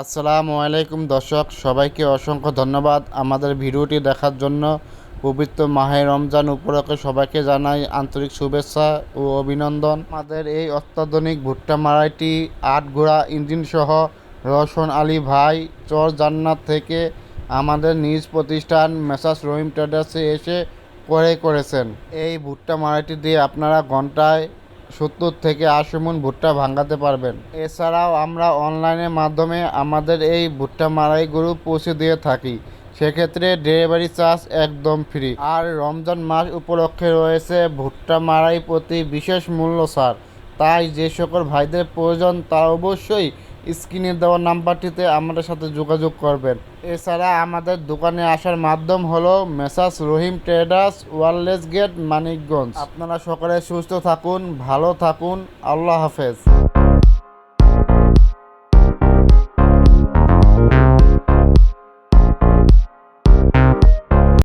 আসসালামু আলাইকুম দর্শক, সবাইকে অসংখ্য ধন্যবাদ। আমাদের ভিডিওটি দেখার জন্য পবিত্র মাহে রমজান উপলক্ষে সবাইকে জানাই আন্তরিক শুভেচ্ছা ও অভিনন্দন। আমাদের এই অত্যাধুনিক ভুট্টা মারাইটি, আট ঘোড়া ইঞ্জিন সহ রওশন আলী ভাই চর জান্নাত থেকে আমাদের নিজ প্রতিষ্ঠান মেসাস রহিম ট্রেডার্সে এসে ক্রয় করেছেন। এই ভুট্টা মারাইটি দিয়ে আপনারা ঘন্টায় সত্তর থেকে আশি মন ভুট্টা ভাঙাতে পারবেন। এছাড়াও আমরা অনলাইনের মাধ্যমে আমাদের এই ভুট্টা মারাই গরু পৌঁছে দিয়ে থাকি। সেক্ষেত্রে ডেলিভারি চার্জ একদম ফ্রি। আর রমজান মাস উপলক্ষে রয়েছে ভুট্টা মারাই প্রতি বিশেষ মূল্য ছাড়। তাই যে সকল ভাইদের প্রয়োজন তা অবশ্যই স্ক্রিনে দেওয়া নাম্বারটিতে আমাদের সাথে যোগাযোগ করবেন। এছাড়া আমাদের দোকানে আসার মাধ্যম হল messrs Rahim traders, wireless gate, Manikganj. আপনারা সকলে সুস্থ থাকুন, ভালো থাকুন। আল্লাহ হাফেজ।